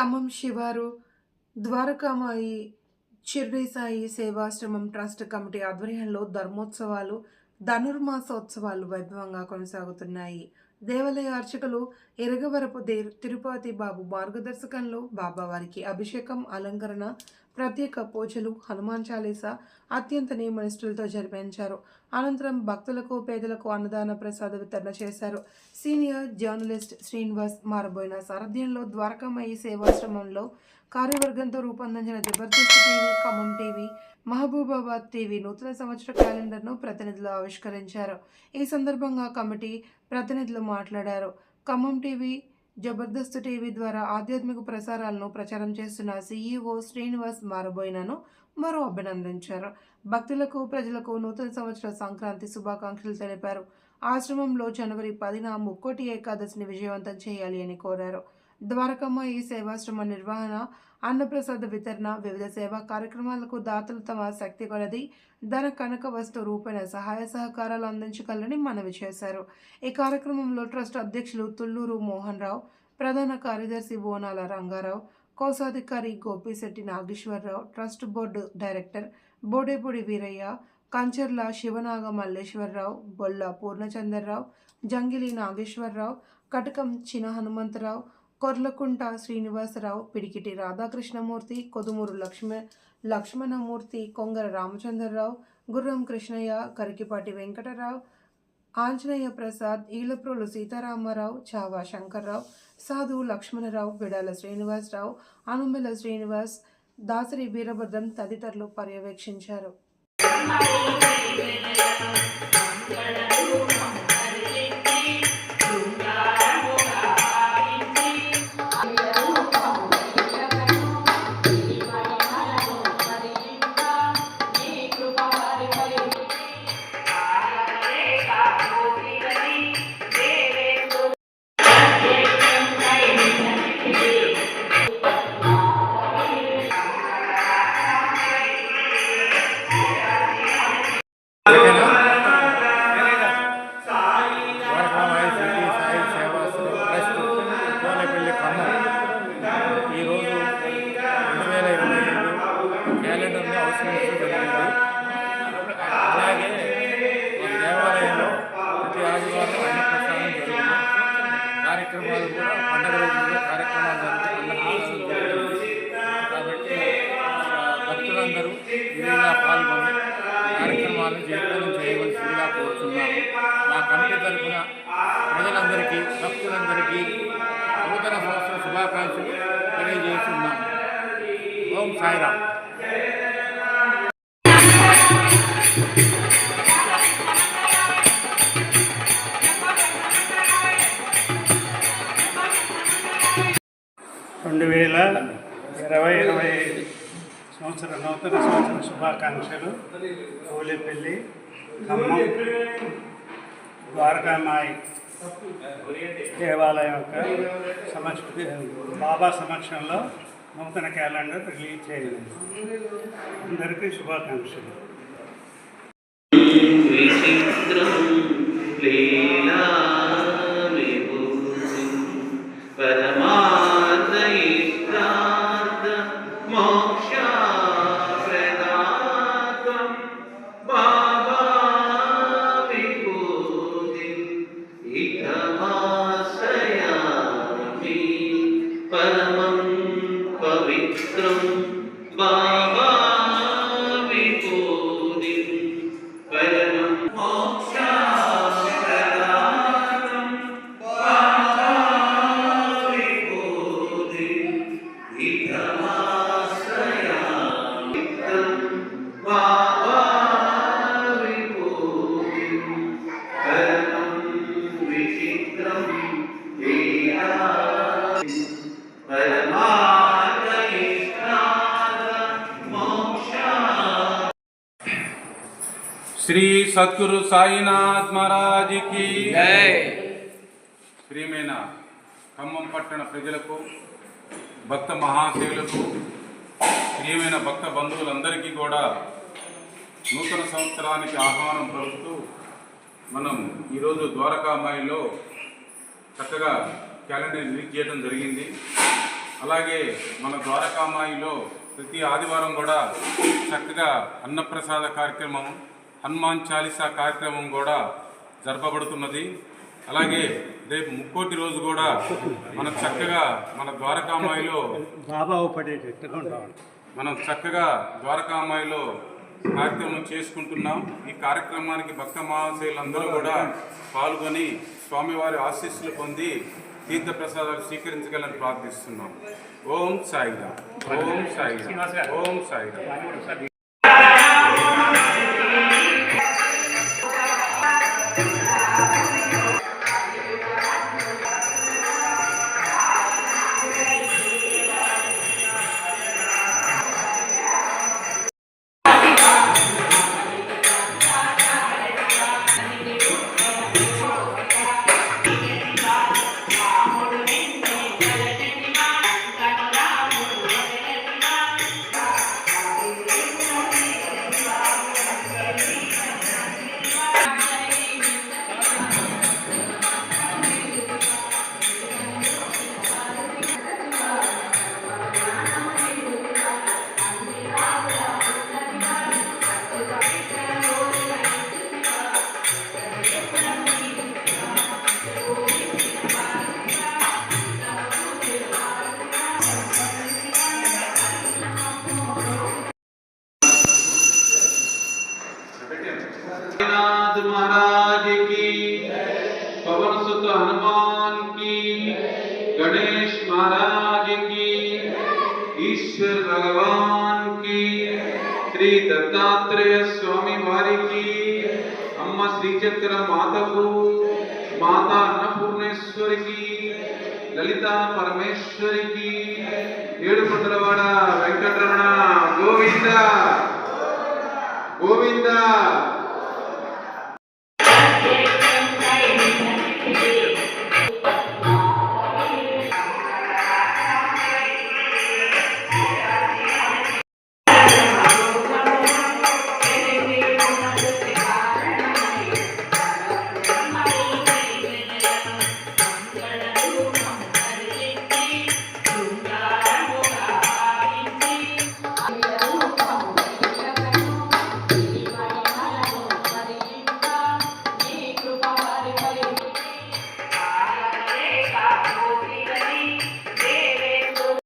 ఖమ్మం శివారు Dwarakamayi Shirdi Sai సేవాశ్రమం trust committee ఆధ్వర్యంలో ధర్మోత్సవాలు ధనుర్మాసోత్సవాలు వైభవంగా కొనసాగుతున్నాయి. దేవాలయ అర్చకులు ఎరగవరపు దే తిరుపతి బాబు మార్గదర్శకంలో బాబావారికి అభిషేకం అలంకరణ ప్రత్యేక పూజలు హనుమాన్ చాలీసా అత్యంత నియమనిష్ఠులతో జరిపించారు. అనంతరం భక్తులకు పేదలకు అన్నదాన ప్రసాద వితరణ చేశారు. సీనియర్ జర్నలిస్ట్ శ్రీనివాస్ మారబోయిన సారథ్యంలో ద్వారకామయ్య సేవాశ్రమంలో కార్యవర్గంతో రూపొందించిన Jabardasth TV Khammam TV Mahabubabad TV నూతన సంవత్సర క్యాలెండర్ను ప్రతినిధులు ఆవిష్కరించారు. ఈ సందర్భంగా కమిటీ ప్రతినిధులు మాట్లాడారు. ఖమ్మం టీవీ జబర్దస్త్ టీవీ ద్వారా ఆధ్యాత్మిక ప్రసారాలను ప్రచారం చేస్తున్న సీఈఓ శ్రీనివాస్ మారబోయినను మరో అభినందించారు. భక్తులకు ప్రజలకు నూతన సంవత్సర సంక్రాంతి శుభాకాంక్షలు తెలిపారు. ఆశ్రమంలో జనవరి పదిన ముక్కోటి ఏకాదశిని విజయవంతం చేయాలి అని కోరారు. ద్వారకమ్మ ఈ సేవాశ్రమ నిర్వహణ అన్నప్రసాద వితరణ వివిధ సేవా కార్యక్రమాలకు దాతలు తమ శక్తి కొలది ధన కనక వస్తు రూపేణ సహాయ సహకారాలు అందించగలని మనవి చేశారు. ఈ కార్యక్రమంలో ట్రస్ట్ అధ్యక్షులు తుళ్ళూరు మోహన్ రావు ప్రధాన కార్యదర్శి బోనాల రంగారావు కోశాధికారి Gopishetti Nageswararao trust board director Bodepudi Veeraiah Kancharla Sivanaga Malleswararao Bolla Purnachandrarao Jangili Nageswararao Katakam Chinna Hanumantharao Korlakunta Srinivasarao పిడికిటి రాధాకృష్ణమూర్తి కొదుమూరు లక్ష్మ లక్ష్మణమూర్తి కొంగర రామచంద్రరావు గుర్రం కృష్ణయ్య కరికిపాటి వెంకటరావు ఆంజనేయ ప్రసాద్ ఈలప్రోలు సీతారామారావు చావా శంకర్రావు సాధు లక్ష్మణరావు బిడాల శ్రీనివాసరావు అనుమల శ్రీనివాస్ దాసరి వీరభద్రం తదితరులు పర్యవేక్షించారు. కార్యక్రమాలు కూడా పండగ రోజుల్లో కార్యక్రమాలు జరుగుతాయి కాబట్టి భక్తులందరూ విధిగా పాల్గొని కార్యక్రమాలను జయప్రదం చేయవలసిందిగా కోరుతున్నాము మా కమిటీ తరఫున ప్రజలందరికీ భక్తులందరికీ నూతన సంవత్సర శుభాకాంక్షలు తెలియజేస్తున్నాము ఓం సాయిరామ్ రెండు వేల ఇరవై ఇరవై సంవత్సర నూతన సంవత్సర శుభాకాంక్షలు. హోలీపల్లి ఖమ్మం ద్వారకామాయి దేవాలయం యొక్క సమక్ష బాబా సమక్షంలో నూతన క్యాలెండర్ రిలీజ్ చేయలేదు అందరికీ శుభాకాంక్షలు. శ్రీ సద్గురు సాయినాథ్ మహారాజ్కి ప్రియమైన ఖమ్మం పట్టణ ప్రజలకు భక్త మహాశయులకు ప్రియమైన భక్త బంధువులందరికీ కూడా నూతన సంవత్సరానికి ఆహ్వానం పలుకుతూ మనం ఈరోజు ద్వారకామాయిలో చక్కగా క్యాలెండర్ రిలీజ్ చేయడం జరిగింది. అలాగే మన ద్వారకామాయిలో ప్రతి ఆదివారం కూడా చక్కగా అన్నప్రసాద కార్యక్రమం హనుమాన్ చాలీసా కార్యక్రమం కూడా జరపబడుతున్నది. అలాగే రేపు ముక్కోటి రోజు కూడా మనం చక్కగా మన ద్వారకామాయిలో మనం చక్కగా ద్వారకామాయిలో కార్యక్రమం చేసుకుంటున్నాం. ఈ కార్యక్రమానికి భక్త మహాశయులందరూ కూడా పాల్గొని స్వామివారి ఆశీస్సులు పొంది తీర్థప్రసాదాలు స్వీకరించగలని ప్రార్థిస్తున్నాం. ఓం సాయిరామ్. ఓం సాయిరామ్. ఓం సాయిరామ్. महाराज की। पवन सुत हनुमान की। गणेश महाराज की। ईश्वर भगवान की। श्री दत्तात्रेय स्वामी भारी की। अम्मा श्री चक्र माता को माता अन्नपूर्णेश्वर की। ललिता परमेश्वर की। वेंकटरमण गोविंदा। गोविंदा।